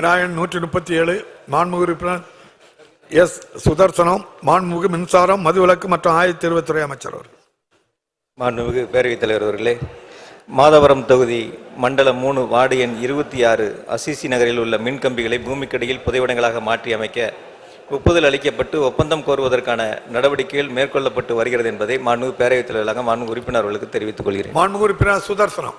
விநாயகன் நூற்றி முப்பத்தி ஏழு மாண்புமிகு உறுப்பினர் எஸ். சுதர்சனம் மாண்புமிகு மின்சாரம் மதுவிலக்கு மற்றும் ஆயத்த இருபத்துறை அமைச்சர் அவர்கள். மாண்புமிகு பேரவைத் தலைவர் அவர்களே மாதவரம் தொகுதி மண்டலம் மூணு வார்டு எண் இருபத்தி ஆறு அசிசி நகரில் உள்ள மின்கம்பிகளை பூமிக்கடியில் புதைவடங்களாக மாற்றி அமைக்க ஒப்புதல் அளிக்கப்பட்டு ஒப்பந்தம் கோருவதற்கான நடவடிக்கைகள் மேற்கொள்ளப்பட்டு வருகிறது என்பதை மாண்புமிகு பேரவைத் தலைவராக மாண்பு உறுப்பினர் அவர்களுக்கு தெரிவித்துக் கொள்கிறேன். மாண்புமிகு உறுப்பினர் சுதர்சனம்.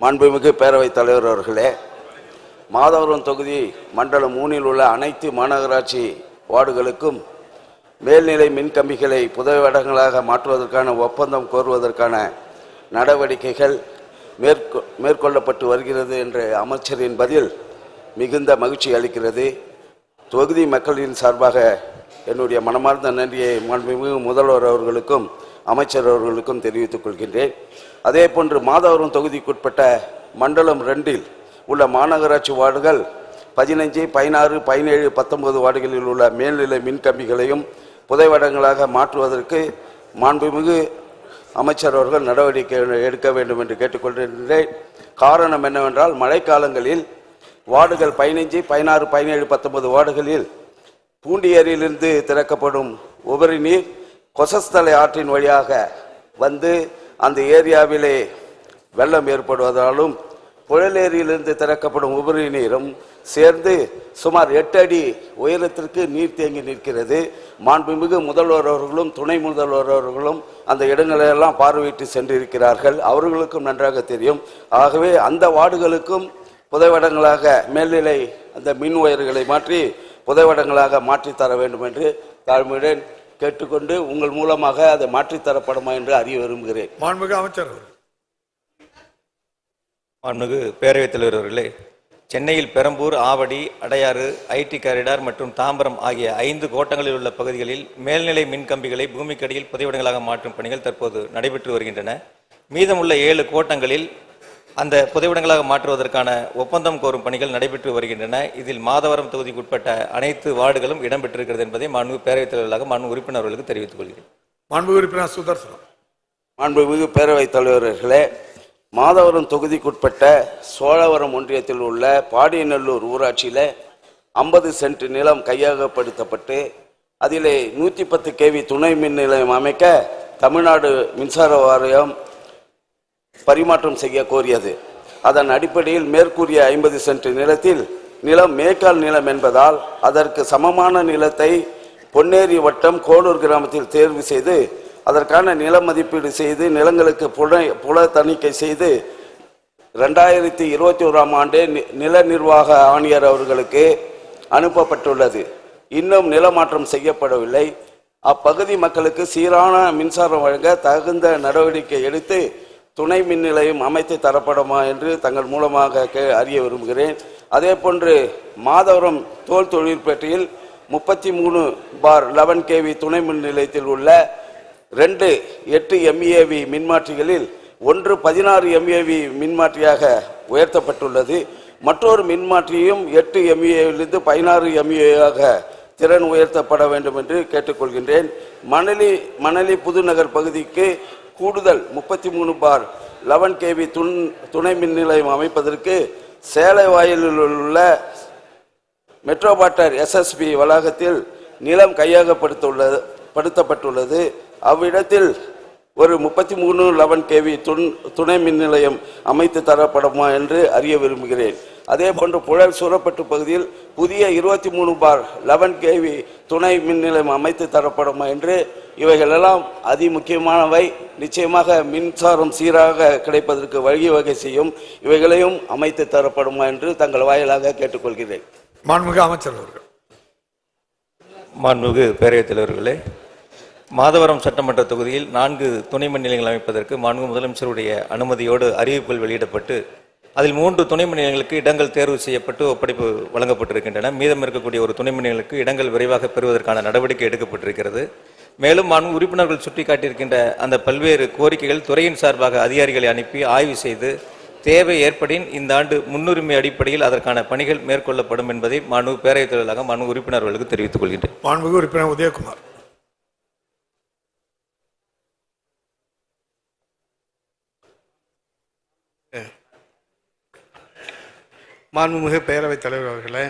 மாண்புமிகு பேரவைத் தலைவர் அவர்களே மாதவரம் தொகுதி மண்டலம் மூணில் உள்ள அனைத்து மாநகராட்சி வார்டுகளுக்கும் மேல்நிலை மின்கம்பிகளை புதைவடங்களாக மாற்றுவதற்கான ஒப்பந்தம் கோருவதற்கான நடவடிக்கைகள் மேற்கொ மேற்கொள்ளப்பட்டு வருகிறது என்ற அமைச்சரின் பதில் மிகுந்த மகிழ்ச்சி அளிக்கிறது. தொகுதி மக்களின் சார்பாக என்னுடைய மனமார்ந்த நன்றியை மாண்புமிகு முதல்வர் அவர்களுக்கும் அமைச்சர் அவர்களுக்கும் தெரிவித்துக் கொள்கின்றேன். அதே போன்று மாதவரம் தொகுதிக்குட்பட்ட மண்டலம் ரெண்டில் உள்ள மாநகராட்சி வார்டுகள் பதினஞ்சு பதினாறு பதினேழு பத்தொன்பது வார்டுகளில் உள்ள மேல்நிலை மின்கம்பிகளையும் புதைவடங்களாக மாற்றுவதற்கு மாண்புமிகு அமைச்சர் அவர்கள் நடவடிக்கை எடுக்க வேண்டும் என்று கேட்டுக்கொள்கின்றேன் காரணம் என்னவென்றால் மழைக்காலங்களில் வார்டுகள் பதினைஞ்சு பதினாறு பதினேழு பத்தொன்பது வார்டுகளில் பூண்டியேரியிலிருந்து திறக்கப்படும் உபரி நீர் கொசஸ்தலை ஆற்றின் வழியாக வந்து அந்த ஏரியாவிலே வெள்ளம் ஏற்படுவதாலும் புழலேரியிலிருந்து திறக்கப்படும் உபரி நீரும் சேர்ந்து சுமார் எட்டு அடி உயரத்திற்கு நீர் தேங்கி நிற்கிறது. மாண்புமிகு முதல்வர் அவர்களும் துணை முதல்வர் அவர்களும் அந்த இடங்களெல்லாம் பார்வையிட்டு சென்றிருக்கிறார்கள். அவர்களுக்கும் நன்றாக தெரியும். ஆகவே அந்த வார்டுகளுக்கும் புதைவடங்களாக மேல்நிலை அந்த மின் ஒயர்களை மாற்றி புதைவடங்களாக மாற்றித்தர வேண்டும் என்று தாழ்மையுடன் கேட்டுக்கொண்டு உங்கள் மூலமாக அதை மாற்றித் தரப்படுமா என்று அறிய விரும்புகிறேன். மாண்புமிகு அமைச்சர் மாண்புமிகு பேரவைத் தலைவர் அவர்களே சென்னையில் பெரம்பூர் ஆவடி அடையாறு ஐடி காரிடார் மற்றும் தாம்பரம் ஆகிய ஐந்து கோட்டங்களில் உள்ள பகுதிகளில் மேல்நிலை மின்கம்பிகளை பூமிக்கடியில் புதைவடங்களாக மாற்றும் பணிகள் தற்போது நடைபெற்று வருகின்றன. மீதமுள்ள ஏழு கோட்டங்களில் அந்த புதைவடங்களாக மாற்றுவதற்கான ஒப்பந்தம் கோரும் பணிகள் நடைபெற்று வருகின்றன. இதில் மாதவரம் தொகுதிக்குட்பட்ட அனைத்து வார்டுகளும் இடம்பெற்றிருக்கிறது என்பதை மாண்புமிகு பேரவைத் தலைவர்களாக மாண்பு உறுப்பினர்களுக்கு தெரிவித்துக் கொள்கிறேன். மாண்புமிகு உறுப்பினர் சுதர்சனம். மாண்புமிகு பேரவைத் தலைவர்களே மாதவரம் தொகுதிக்குட்பட்ட சோழவரம் ஒன்றியத்தில் உள்ள பாடியநல்லூர் ஊராட்சியில் ஐம்பது சென்ட் நிலம் கையகப்படுத்தப்பட்டு அதிலே நூற்றி பத்து கேவி துணை மின் நிலையம் அமைக்க தமிழ்நாடு மின்சார வாரியம் பரிமாற்றம் செய்ய கோரியது. அதன் அடிப்படையில் மேற்கூறிய ஐம்பது சென்ட் நிலத்தில் நிலம் மேக்கால் நிலம் என்பதால் அதற்கு சமமான நிலத்தை பொன்னேரி வட்டம் கோளூர் கிராமத்தில் தேர்வு செய்து அதற்கான நில மதிப்பீடு செய்து நிலங்களுக்கு புல புல தணிக்கை செய்து ரெண்டாயிரத்தி இருபத்தி ஓராம் ஆண்டு நி- நில நிர்வாக ஆணையர் அவர்களுக்கு அனுப்பப்பட்டுள்ளது. இன்னும் நிலமாற்றம் செய்யப்படவில்லை. அப்பகுதி மக்களுக்கு சீரான மின்சாரம் வழங்க தகுந்த நடவடிக்கை எடுத்து துணை மின் நிலையம் அமைத்து தரப்படுமா என்று தங்கள் மூலமாக கே- அறிய விரும்புகிறேன். அதே போன்று மாதவரம் தோல் தொழிற்பேட்டையில் முப்பத்தி மூணு பார் லெவன் கேவி துணை மின் நிலையத்தில் உள்ள ரெண்டு எட்டு எம்ஏவி மின்மாற்றிகளில் ஒன்று பதினாறு எம்ஏவி மின்மாற்றியாக உயர்த்தப்பட்டுள்ளது. மற்றொரு மின்மாற்றியும் எட்டு எம்ஏவிலிருந்து பதினாறு எம்ஏஆக திறன் உயர்த்தப்பட வேண்டும் என்று கேட்டுக்கொள்கின்றேன். மணலி மணலி புதுநகர் பகுதிக்கு கூடுதல் முப்பத்தி மூணு பார் லெவன் கேவி துண் துணை மின் நிலையம் அமைப்பதற்கு சேலை வாயிலில் உள்ள மெட்ரோபாட்டர் எஸ்எஸ்பி வளாகத்தில் நிலம் கையகப்படுத்துள்ளது படுத்தப்பட்டுள்ளது. அவ்விடத்தில் ஒரு முப்பத்தி மூணு லெவன் கேவி துண் துணை மின் நிலையம் அமைத்து தரப்படுமா என்று அறிய விரும்புகிறேன். அதே போன்று புழல் சூரப்பட்டு பகுதியில் புதிய இருபத்தி மூணு பார் லெவன் கேவி துணை மின் நிலையம் அமைத்து தரப்படுமா என்று இவைகளெல்லாம் அதிமுக்கியமானவை நிச்சயமாக மின்சாரம் சீராக கிடைப்பதற்கு வழிவகை செய்யும் இவைகளையும் அமைத்து தரப்படுமா என்று தங்கள் வாயிலாக கேட்டுக்கொள்கிறேன். மாண்புமிகு அமைச்சர் அவர்கள். மாண்புமிகு பேரவைத் தலைவர்களே மாதவரம் சட்டமன்ற தொகுதியில் நான்கு துணை மின் அமைப்பதற்கு மாண்பு முதலமைச்சருடைய அனுமதியோடு அறிவிப்புகள் வெளியிடப்பட்டு அதில் மூன்று துணை மின் இடங்கள் தேர்வு செய்யப்பட்டு ஒப்படைப்பு வழங்கப்பட்டிருக்கின்றன. மீதம் இருக்கக்கூடிய ஒரு துணை மின் இடங்கள் விரைவாக பெறுவதற்கான நடவடிக்கை எடுக்கப்பட்டிருக்கிறது. மேலும் மாண்பு உறுப்பினர்கள் சுட்டிக்காட்டியிருக்கின்ற அந்த பல்வேறு கோரிக்கைகள் துறையின் சார்பாக அதிகாரிகளை அனுப்பி ஆய்வு செய்து தேவை ஏற்படின் இந்த ஆண்டு முன்னுரிமை அடிப்படையில் அதற்கான பணிகள் மேற்கொள்ளப்படும் என்பதை மாண்பு பேரவைத் தலைவராக மாண்பு உறுப்பினர்களுக்கு தெரிவித்துக் கொள்கின்றேன். மாண்பு உறுப்பினர் உதயகுமார். மாண்புமிகு பேரவைத் தலைவர் அவர்களே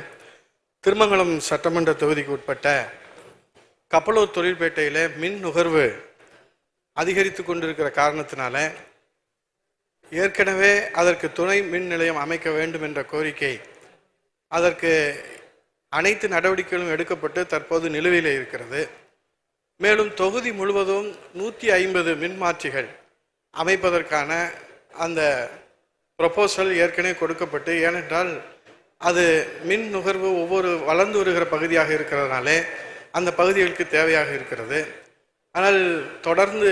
திருமங்கலம் சட்டமன்ற தொகுதிக்கு உட்பட்ட கப்பலூர் தொழிற்பேட்டையில் மின் நுகர்வு அதிகரித்து கொண்டிருக்கிற காரணத்தினால ஏற்கனவே அதற்கு துணை மின் நிலையம் அமைக்க வேண்டும் என்ற கோரிக்கை அதற்கு அனைத்து நடவடிக்கைகளும் எடுக்கப்பட்டு தற்போது நிலுவையில் இருக்கிறது. மேலும் தொகுதி முழுவதும் நூற்றி ஐம்பது மின்மாற்றிகள் அமைப்பதற்கான அந்த ப்ரப்போசல் ஏற்கனவே கொடுக்கப்பட்டு ஏனென்றால் அது மின் நுகர்வு ஒவ்வொரு வளர்ந்து வருகிற பகுதியாக இருக்கிறதுனாலே அந்த பகுதிகளுக்கு தேவையாக இருக்கிறது. ஆனால் தொடர்ந்து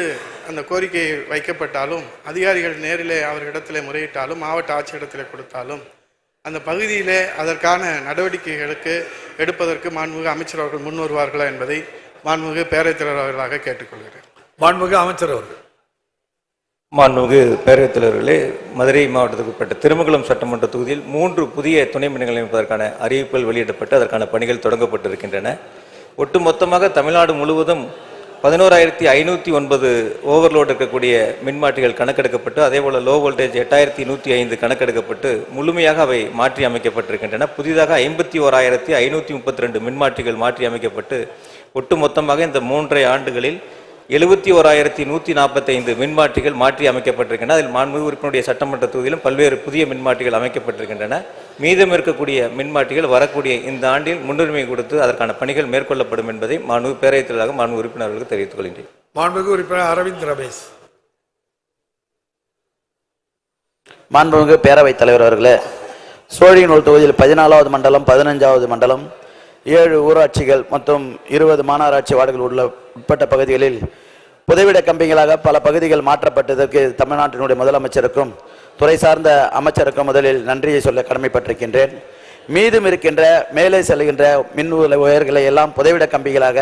அந்த கோரிக்கை வைக்கப்பட்டாலும் அதிகாரிகள் நேரிலே அவர்களிடத்தில் முறையிட்டாலும் மாவட்ட ஆட்சியிடத்தில் கொடுத்தாலும் அந்த பகுதியிலே அதற்கான நடவடிக்கைகளுக்கு எடுப்பதற்கு மாண்புமிகு அமைச்சர் அவர்கள் முன் வருவார்களா என்பதை மாண்புமிகு பேரவைத் தலைவர் அவர்களாக கேட்டுக்கொள்கிறேன். மாண்புமிகு அமைச்சர் அவர்கள். மாண்புமிகு பேரவைத்தலைவர்களே மதுரை மாவட்டத்துக்கு உட்பட்ட திருமங்கலம் சட்டமன்ற தொகுதியில் மூன்று புதிய துணை மின்நிலையம் அமைப்பதற்கான அறிவிப்புகள் வெளியிடப்பட்டு அதற்கான பணிகள் தொடங்கப்பட்டிருக்கின்றன. ஒட்டுமொத்தமாக தமிழ்நாடு முழுவதும் பதினோராயிரத்தி ஐநூற்றி ஒன்பது ஓவர்லோடு இருக்கக்கூடிய மின்மாற்றிகள் கணக்கெடுக்கப்பட்டு அதேபோல் லோ வோல்டேஜ் எட்டாயிரத்தி நூற்றி ஐந்து கணக்கெடுக்கப்பட்டு முழுமையாக அவை மாற்றி அமைக்கப்பட்டிருக்கின்றன. புதிதாக ஐம்பத்தி ஓராயிரத்தி ஐநூற்றி முப்பத்தி ரெண்டு மின்மாற்றிகள் மாற்றி அமைக்கப்பட்டு ஒட்டுமொத்தமாக இந்த மூன்றரை ஆண்டுகளில் எழுபத்தி ஓராயிரத்தி நூற்றி நாற்பத்தைந்து மின்மாற்றிகள் மாற்றி அமைக்கப்பட்டிருக்கின்றன. அதில் மாண்புமிகு உறுப்பினருடைய சட்டமன்ற தொகுதியிலும் பல்வேறு புதிய மின்மாற்றிகள் அமைக்கப்பட்டிருக்கின்றன. மீதம் இருக்கக்கூடிய மின்மாற்றிகள் வரக்கூடிய இந்த ஆண்டில் முன்னுரிமை கொடுத்து அதற்கான பணிகள் மேற்கொள்ளப்படும் என்பதை மாண்புமிகு பேரவைத் தலைவராக மாண்புமிகு உறுப்பினர்களுக்கு தெரிவித்துக் கொள்கின்றேன். மாண்புமிகு உறுப்பினர் அரவிந்த் ரமேஷ். மாண்புமிகு பேரவைத் தலைவர் அவர்களே சோழியனூர் தொகுதியில் பதினாலாவது மண்டலம் பதினஞ்சாவது மண்டலம் ஏழு ஊராட்சிகள் மற்றும் இருபது மாநகராட்சி வார்டுகள் உள்ள உட்பட்ட பகுதிகளில் புதைவிட கம்பிகளாக பல பகுதிகள் மாற்றப்பட்டதற்கு தமிழ்நாட்டினுடைய முதலமைச்சருக்கும் துறை சார்ந்த அமைச்சருக்கும் முதலில் நன்றியை சொல்ல கடமைப்பட்டிருக்கின்றேன். மீதும் இருக்கின்ற மேலே செல்கின்ற மின் உயர்களை எல்லாம் புதைவிட கம்பிகளாக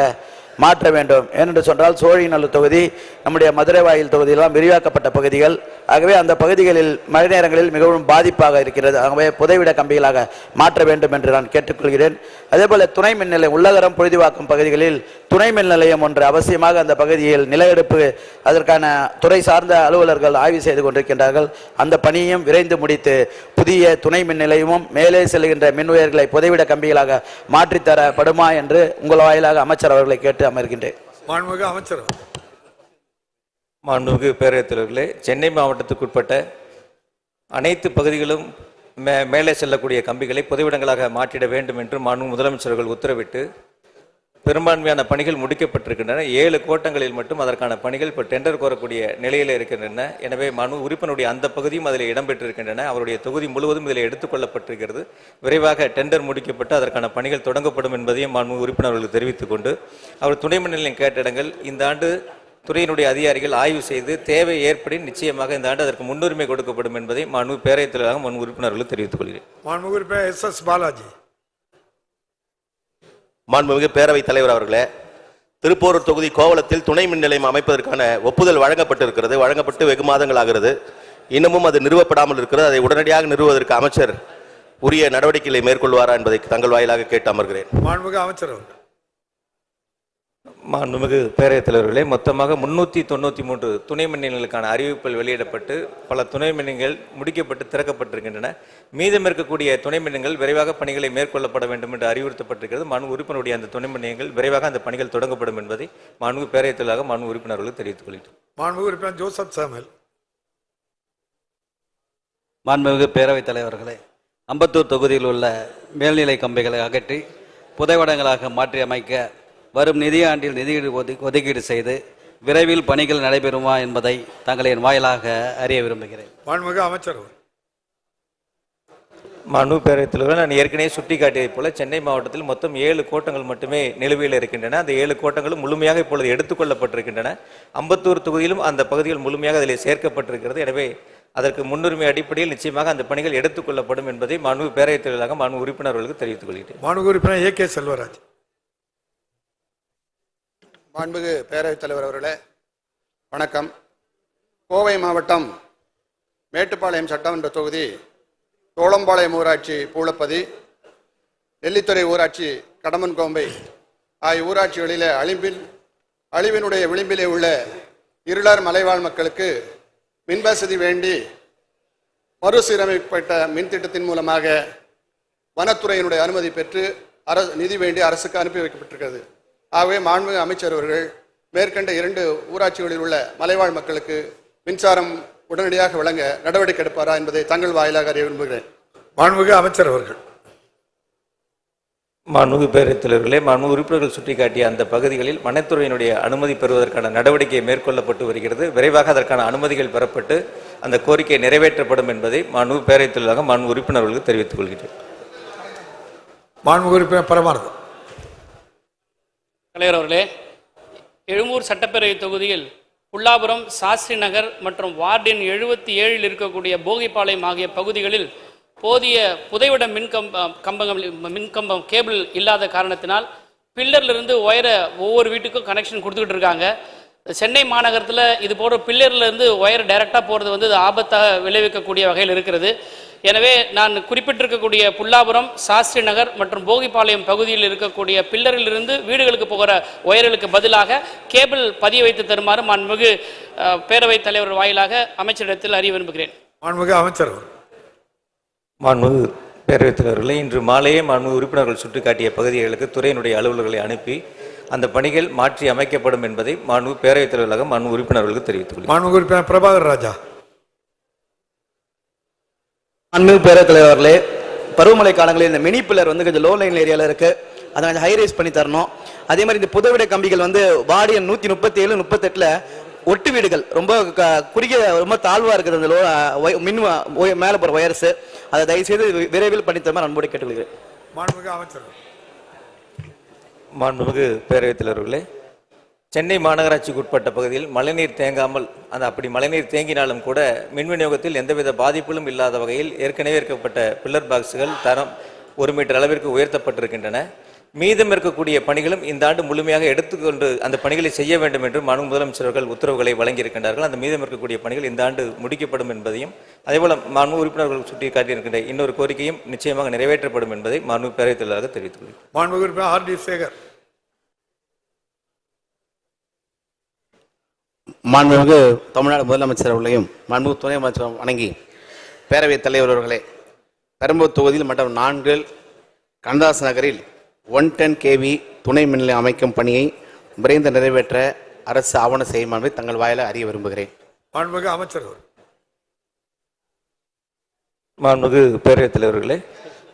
மாற்ற வேண்டும். ஏனென்று சொன்னால் சோழிநல்லூர் தொகுதி நம்முடைய மதுரை வாயில் தொகுதியெல்லாம் விரிவாக்கப்பட்ட பகுதிகள். ஆகவே அந்த பகுதிகளில் மழை நேரங்களில் மிகவும் பாதிப்பாக இருக்கிறது. ஆகவே புதைவிட கம்பிகளாக மாற்ற வேண்டும் என்று நான் கேட்டுக்கொள்கிறேன். அதேபோல துணை மின் நிலையம் உள்ளகரம் பொழுதுவாக்கும் பகுதிகளில் துணை மின் நிலையம் ஒன்று அவசியமாக அந்த பகுதியில் நிலவெடுப்பு அதற்கான துறை சார்ந்த அலுவலர்கள் ஆய்வு செய்து கொண்டிருக்கின்றார்கள். அந்த பணியையும் விரைந்து முடித்து புதிய துணை மின் நிலையமும் மேலே செல்கின்ற மின் உயர்களை புதைவிட கம்பிகளாக மாற்றித்தரப்படுமா என்று உங்கள் வாயிலாக அமைச்சர் அவர்களை கேட்டு அமர்கின்றேன் மாண்புமிகு அமைச்சர். மாண்புமிகு பேரவைத் தலைவர்களே சென்னை மாவட்டத்துக்குட்பட்ட அனைத்து பகுதிகளும் மே மேலே செல்லக்கூடிய கம்பிகளை புதைவிடங்களாக மாற்றிட வேண்டும் என்று மாண்பு முதலமைச்சர்கள் உத்தரவிட்டு பெரும்பான்மையான பணிகள் முடிக்கப்பட்டிருக்கின்றன. ஏழு கோட்டங்களில் மட்டும் அதற்கான பணிகள் இப்போ டெண்டர் கோரக்கூடிய நிலையில் இருக்கின்றன. எனவே மனு உறுப்பினருடைய அந்த பகுதியும் அதில் இடம்பெற்றிருக்கின்றன. அவருடைய தொகுதி முழுவதும் இதில் எடுத்துக்கொள்ளப்பட்டிருக்கிறது விரைவாக டெண்டர் முடிக்கப்பட்டு அதற்கான பணிகள் தொடங்கப்படும் என்பதையும் மனு உறுப்பினர்களுக்கு தெரிவித்துக் கொண்டு அவர் துணை மின் கேட்ட இடங்கள் இந்த ஆண்டு துறையினுடைய அதிகாரிகள் ஆய்வு செய்து தேவை ஏற்படின் நிச்சயமாக இந்த ஆண்டு அதற்கு முன்னுரிமை கொடுக்கப்படும் என்பதை மனு பேரவைத் தலைவராக மனு உறுப்பினர்களுக்கு தெரிவித்துக் கொள்கிறேன். மாண்புமிகு உறுப்பினர் எஸ் எஸ் பாலாஜி. மாண்புமிகு பேரவைத் தலைவர் அவர்களே திருப்போரூர் தொகுதி கோவளத்தில் துணை மின் நிலையம் அமைப்பதற்கான ஒப்புதல் வழங்கப்பட்டிருக்கிறது. வழங்கப்பட்டு வெகு மாதங்கள் ஆகிறது. இன்னமும் அது நிறுவப்படாமல் இருக்கிறது. அதை உடனடியாக நிறுவுவதற்கு அமைச்சர் உரிய நடவடிக்கைகளை மேற்கொள்வாரா என்பதை தங்கள் வாயிலாக கேட்டு அமர்கிறேன். மாண்புமிகு அமைச்சர் அவர்கள். மாண்புமிகு பேரவைத் தலைவர்களே மொத்தமாக முன்னூற்றி தொண்ணூற்றி மூன்று துணை மின் நிலையங்களுக்கான அறிவிப்புகள் வெளியிடப்பட்டு பல துணை மின்னியங்கள் முடிக்கப்பட்டு திறக்கப்பட்டிருக்கின்றன. மீதம் இருக்கக்கூடிய துணை மின்னியங்கள் விரைவாக பணிகளை மேற்கொள்ளப்பட வேண்டும் என்று அறிவுறுத்தப்பட்டிருக்கிறது. மனு உறுப்பினருடைய அந்த துணை மின்னியங்கள் விரைவாக அந்த பணிகள் தொடங்கப்படும் என்பதை மாண்புமிகு பேரவைத் தலைவராக மனு உறுப்பினர்களுக்கு தெரிவித்துக் கொள்கிறேன். மாண்புமிகு உறுப்பினர் ஜோசப் சாமுவேல். மாண்புமிகு பேரவைத் தலைவர்களே அம்பத்தூர் தொகுதியில் உள்ள மேல்நிலை கம்பிகளை அகற்றி புதைவடங்களாக மாற்றி அமைக்க வரும் நிதியாண்டில் நிதியீடு ஒதுக்கி ஒதுக்கீடு செய்து விரைவில் பணிகள் நடைபெறுமா என்பதை தங்களின் வாயிலாக அறிய விரும்புகிறேன். மாண்புமிகு அமைச்சர். மனு பேரவைத் தலைவர் நான் ஏற்கனவே சுட்டிக்காட்டியதைப் போல சென்னை மாவட்டத்தில் மொத்தம் ஏழு கோட்டங்கள் மட்டுமே நிலுவையில் இருக்கின்றன. அந்த ஏழு கோட்டங்களும் முழுமையாக இப்பொழுது எடுத்துக்கொள்ளப்பட்டிருக்கின்றன அம்பத்தூர் தொகுதியிலும் அந்த பகுதிகள் முழுமையாக அதில் சேர்க்கப்பட்டிருக்கிறது. எனவே அதற்கு முன்னுரிமை அடிப்படையில் நிச்சயமாக அந்த பணிகள் எடுத்துக்கொள்ளப்படும் என்பதை மனு பேரவைத் தலைவராக மனு உறுப்பினர்களுக்கு தெரிவித்துக் கொள்கிறேன். மாண்புமிகு உறுப்பினர் ஏ கே செல்வராஜ். மாண்புகு பேரவைத் தலைவர் அவர்களே வணக்கம். கோவை மாவட்டம் மேட்டுப்பாளையம் சட்டமன்ற தொகுதி தோளம்பாளையம் ஊராட்சி பூளப்பதி நெல்லித்துறை ஊராட்சி கடம்பன்கோம்பை ஆகிய ஊராட்சிகளில் அழிம்பில் அழிவினுடைய விளிம்பிலே உள்ள இருளர் மலைவாழ் மக்களுக்கு மின்வசதி வேண்டி மறுசீரமைக்கப்பட்ட மின் திட்டத்தின் மூலமாக வனத்துறையினுடைய அனுமதி பெற்று அரசு நிதி வேண்டி அரசுக்கு அனுப்பி வைக்கப்பட்டிருக்கிறது. ஆகவே மாண்புமிகு அமைச்சர் அவர்கள் மேற்கண்ட இரண்டு ஊராட்சிகளில் உள்ள மலைவாழ் மக்களுக்கு மின்சாரம் உடனடியாக வழங்க நடவடிக்கை எடுப்பாரா என்பதை தங்கள் வாயிலாக அறிய விரும்புகிறேன். மாண்புமிகு அமைச்சர் அவர்கள். மாண்புமிகு பேரவைத் தலைவர்களே மாண்புமிகு உறுப்பினர்கள் சுட்டிக்காட்டிய அந்த பகுதிகளில் வனத்துறையினுடைய அனுமதி பெறுவதற்கான நடவடிக்கை மேற்கொள்ளப்பட்டு வருகிறது. விரைவாக அதற்கான அனுமதிகள் பெறப்பட்டு அந்த கோரிக்கை நிறைவேற்றப்படும் என்பதை மாண்புமிகு பேரவைத் தலைவராக மாண்பு உறுப்பினர்களுக்கு தெரிவித்துக் கொள்கிறேன். மாண்புமிகு உறுப்பினர் பரமானந்தம் தலைவர் அவர்களே எழும்பூர் சட்டப்பேரவை தொகுதியில் புல்லாபுரம் சாஸ்திரி நகர் மற்றும் வார்டின் எழுபத்தி ஏழில் இருக்கக்கூடிய போகிப்பாளையம் ஆகிய பகுதிகளில் போதிய புதைவிட மின்கம் கம்பங்கள் மின்கம்பம் கேபிள் இல்லாத காரணத்தினால் பில்லர்லேருந்து ஒயரை ஒவ்வொரு வீட்டுக்கும் கனெக்ஷன் கொடுத்துக்கிட்டு இருக்காங்க. சென்னை மாநகரத்தில் இது போன்ற பில்லர்லேருந்து ஒயர் டைரெக்டாக போகிறது வந்து ஆபத்தாக விளைவிக்கக்கூடிய வகையில் இருக்கிறது. எனவே நான் குறிப்பிட்டிருக்கக்கூடிய புல்லாபுரம் சாஸ்திரி நகர் மற்றும் போகிப்பாளையம் பகுதியில் இருக்கக்கூடிய பில்லரிலிருந்து வீடுகளுக்கு போகிற ஒயர்களுக்கு பதிலாக கேபிள் பதிய வைத்து தருமாறு மாண்புமிகு பேரவைத் தலைவர் வாயிலாக அமைச்சரிடத்தில் அறிய விரும்புகிறேன். மாண்புமிகு அமைச்சர் மாண்புமிகு பேரவைத் தலைவர்களே இன்று மாலையே மாண்புமிகு உறுப்பினர்கள் சுட்டிக்காட்டிய பகுதிகளுக்கு துறையினுடைய அலுவலர்களை அனுப்பி அந்த பணிகள் மாற்றி அமைக்கப்படும் என்பதை மாண்புமிகு பேரவைத் தலைவர்களாக மாண்பு உறுப்பினர்களுக்கு தெரிவித்துக் கொள்கிறேன். மாண்புமிகு உறுப்பினர் பிரபாகர் ராஜா. அன்பு பேரவைத் தலைவர்களே பருவமழை காலங்களில் இந்த மினி பில்லர் வந்து கொஞ்சம் லோ லைன் ஏரியாவில் இருக்கு. அதை கொஞ்சம் ஹை ரைஸ் பண்ணி தரணும். அதே மாதிரி இந்த புதவிட கம்பிகள் வந்து வார்டு எண் நூற்றி முப்பத்தி ஏழு முப்பத்தெட்டில் ஒட்டு வீடுகள். ரொம்ப குறுகிய ரொம்ப தாழ்வாக இருக்குது அந்த லோ மின் ஒய- மேலே போகிற ஒயர்ஸ் அதை தயவுசெய்து விரைவில் பண்ணி தருமாறு அன்போடு கேட்டுக்கொள்கிறேன். மாண்புமிகு அமைச்சர். மாண்புமிகு பேரவைத் தலைவர்களே சென்னை மாநகராட்சிக்கு உட்பட்ட பகுதியில் மழைநீர் தேங்காமல் அந்த அப்படி மழைநீர் தேங்கினாலும் கூட மின் விநியோகத்தில் எந்தவித பாதிப்புகளும் இல்லாத வகையில் ஏற்கனவே இருக்கப்பட்ட பில்லர் பாக்ஸுகள் தரம் ஒரு மீட்டர் அளவிற்கு உயர்த்தப்பட்டிருக்கின்றன. மீதம் இருக்கக்கூடிய பணிகளும் இந்த ஆண்டு முழுமையாக எடுத்துக்கொண்டு அந்த பணிகளை செய்ய வேண்டும் என்று மாநில முதலமைச்சர்கள் உத்தரவுகளை வழங்கியிருக்கின்றார்கள். அந்த மீதம் இருக்கக்கூடிய பணிகள் இந்த ஆண்டு முடிக்கப்படும் என்பதையும் அதேபோல மாண்பு உறுப்பினர்கள் சுட்டி காட்டியிருக்கின்ற இன்னொரு கோரிக்கையும் நிச்சயமாக நிறைவேற்றப்படும் என்பதை மாண்பு பேரவைத் தலைவராக தெரிவித்துக் மாண்பு உறுப்பினர் ஆர். டி. சேகர். மாண்புமிகு தமிழ்நாடு முதலமைச்சர் அவர்களையும் மாண்புமிகு துணை அமைச்சர் வணங்கி பேரவைத் தலைவர் அவர்களே பெரம்பூர் தொகுதியில் மற்றும் நான்கில் கண்ணதாஸ் நகரில் ஒன் டென் கேவி துணை மின் நிலையம் அமைக்கும் பணியை விரைந்து நிறைவேற்ற அரசு ஆவணம் செய்யுமாறு தங்கள் வாயில அறிய விரும்புகிறேன் மாண்புமிகு அமைச்சர் அவர்கள். மாண்புமிகு பேரவைத் தலைவர்களே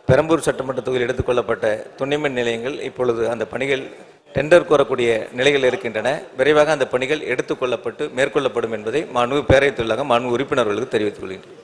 பெரம்பூர் சட்டமன்ற தொகுதியில் எடுத்துக்கொள்ளப்பட்ட துணைமின் நிலையங்கள் இப்பொழுது அந்த பணிகள் டெண்டர் கோரக்கூடிய நிலைகள் இருக்கின்றன. விரைவாக அந்த பணிகள் எடுத்துக்கொள்ளப்பட்டு மேற்கொள்ளப்படும் என்பதை மாண்பு பேரவைத் தொழிலாக மாண்பு உறுப்பினர்களுக்கு தெரிவித்துக் கொள்கின்றேன்.